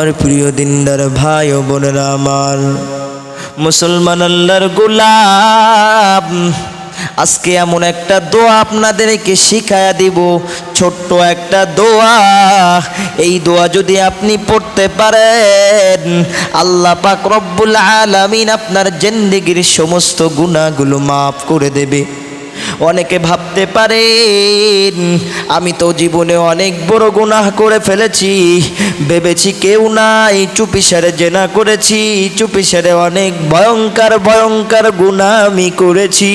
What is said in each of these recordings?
আমার প্রিয় দিনদার ভাই ও বোনেরা আমার। মুসলমান আল্লাহর গোলাম, আজকে এমন একটা দোয়া আপনাদেরকে শিখায়া দিব, ছোট্ট একটা দোয়া। এই দোয়া যদি আপনি পড়তে পারেন, আল্লাহ পাক রব্বুল আলামিন আপনার জিন্দেগির সমস্ত গুণাগুলো মাফ করে দেবে। অনেকে ভাবতে পারেন, আমি তো জীবনে অনেক বড় গুনাহ করে ফেলেছি। ভেবেছি কেউ নাই, চুপি সেরে জেনা করেছি। চুপি সেরে অনেক ভয়ঙ্কর ভয়ঙ্কর গুনাহ আমি করেছি।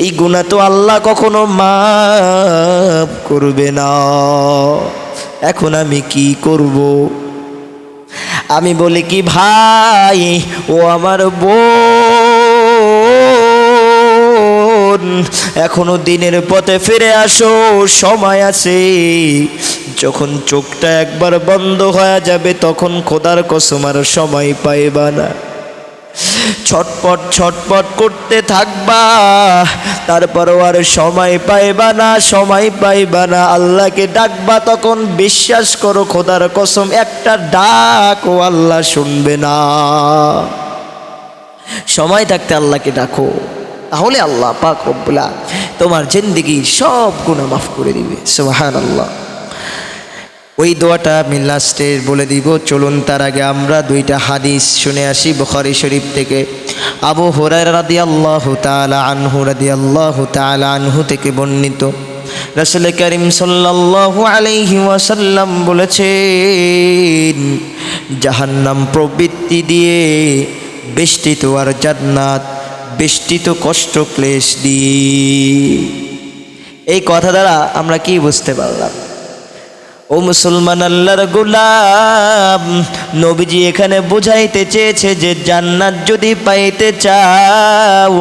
এই গুণা তো আল্লাহ কখনো মাফ করবে না। এখন আমি কি করব? আমি বলি কি, ভাই, ও আমার বোন। এখনও দিনের পথে ফিরে আসো, সময় আছে। যখন চোখটা একবার বন্ধ হয়ে যাবে, তখন খোদার কসম আর সময় পাইবা না। ছটপট ছটপট করতে থাকবা, তারপরও আর সময় পাইবা না, সময় পাইবা না। আল্লাহকে ডাকবা, তখন বিশ্বাস করো, খোদার কসম একটা ডাক ও আল্লাহ শুনবে না। সময় থাকতে আল্লাহকে ডাকো। তাহলে আল্লাহ পাক রব্বুল্লাহ তোমার জিন্দিগির সব গুণা মাফ করে দিবে। সুবহান আল্লাহ ওই দোয়াটা আমি লাস্টে বলে দিব। চলুন তার আগে আমরা দুইটা হাদিস শুনে আসি বুখারি শরীফ থেকে। আবু হুরায় রাদি আল্লাহ তালা আনহু রাদি আল্লাহ তালা আনহু থেকে বর্ণিত। রসুল করিম সাল্লাল্লাহু আলাইহি ওয়াসাল্লাম বলেছেন, জাহান্নাম প্রবৃত্তি দিয়ে বেষ্টিত আর জান্নাত বেষ্টিত কষ্ট ক্লেশ দিয়ে এই কথা দ্বারা আমরা কি বুঝতে পারলাম? ও মুসলমান আল্লাহর গোলাম, নবীজি এখানে বুঝাইতে চেয়েছে যে জান্নাত যদি পাইতে চাও,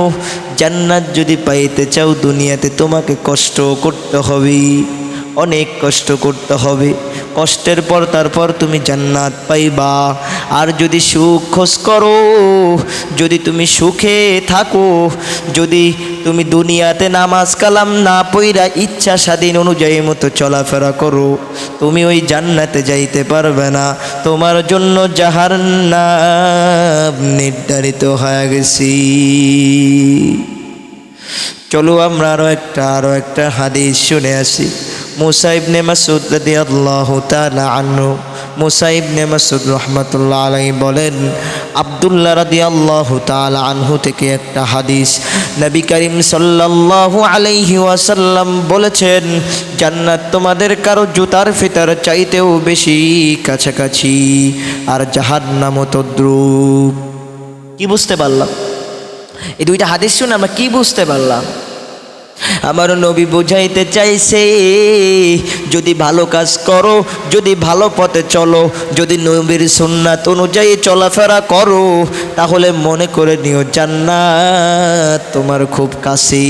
জান্নাত যদি পাইতে চাও দুনিয়াতে তোমাকে কষ্ট করতে হবে অনেক কষ্ট করতে হবে। কষ্টের পর তারপর তুমি জান্নাত পাইবা। আর যদি সুখ খোঁজ করো, যদি তুমি সুখে থাকো, যদি তুমি দুনিয়াতে নামাজ কালাম না পইরা ইচ্ছা স্বাধীন অনুযায়ী মতো চলাফেরা করো, তুমি ওই জান্নাতে যাইতে পারবে না। তোমার জন্য যাহার নাম নির্ধারিত হয়ে গেছি। চলো আমরা আরও একটা আরও একটা হাদিস শুনে আসি। মুসাইব নে মাসুদ রাদি আল্লাহ তালা আনু মুসাইব নে মাসুদ রহমতুল্লাহ আলাই বলেন, আবদুল্লাহ রাদি আল্লাহ তালা আনহু থেকে একটা হাদিস নবী করিম সাল্লাল্লাহু আলাইহি ওয়াসাল্লাম বলেছেন, জান্নাত তোমাদের কারও জুতার ফিতার চাইতেও বেশি কাছাকাছি আর জাহান্নামও তদ্রুপ কি বুঝতে পারলাম? এই দুইটা হাদিস শুনে আমরা কি বুঝতে পারলাম? আমার নবী বুঝাইতে চাইছে, যদি ভালো কাজ করো, যদি ভালো পথে চলো, যদি নবীর সুন্নাত অনুযায়ী চলাফেরা করো, তাহলে মনে করে নিও জান্নাত তোমার খুব কাছে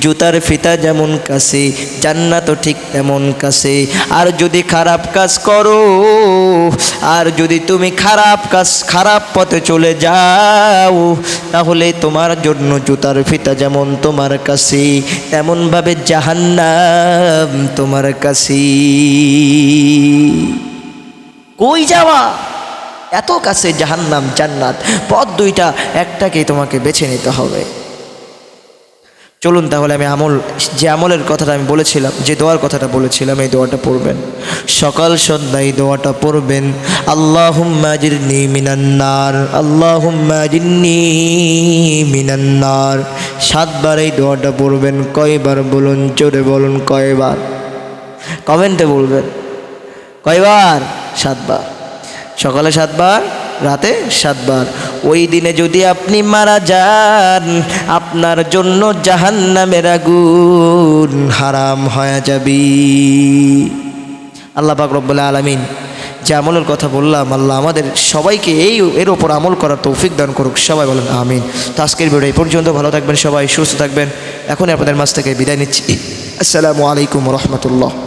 জুতার ফিতা যেমন কাছে, জান্নাতও ঠিক তেমন কাছে। আর যদি খারাপ কাজ করো, আর যদি তুমি খারাপ কাজ, খারাপ পথে চলে যাও, তাহলে তোমার জন্য জুতার ফিতা যেমন তোমার কাছে, তেমনভাবে জাহান্নাম তোমার কাছে। কই যাওয়া? এত কাছে জাহান্নাম, জান্নাত। পথ দুইটা, একটাকেই তোমাকে বেছে নিতে হবে। চলুন তাহলে আমি আমল, যে আমলের কথাটা আমি বলেছিলাম, যে দোয়ার কথাটা বলেছিলাম, এই দোয়াটা পড়বেন। সকাল সন্ধ্যা এই দোয়াটা পড়বেন। আল্লাহ মিনান্নার আল্লাহ মিনান্নার সাতবার এই দোয়াটা পড়বেন, কয়বার বলুন, জোরে বলুন, কয়বার? কমেন্টে বলবেন। কয়বার? সাতবার। সকালে সাতবার রাতে সাতবার। ওই দিনে যদি আপনি মারা যান, আপনার জন্য জাহান্নামের আগুন হারাম হয়ে যাবি। আল্লাহ রব্বুল আলমিন যে আমলের কথা বললাম, আল্লাহ আমাদের সবাইকে এই, এর ওপর আমল করার তৌফিক দান করুক। সবাই বলেন আমিন। তো আজকের ভিডিও এই পর্যন্ত। ভালো থাকবেন সবাই, সুস্থ থাকবেন। এখন আপনাদের মাছ থেকে বিদায় নিচ্ছি। আসসালামু আলাইকুম রহমতুল্লাহ।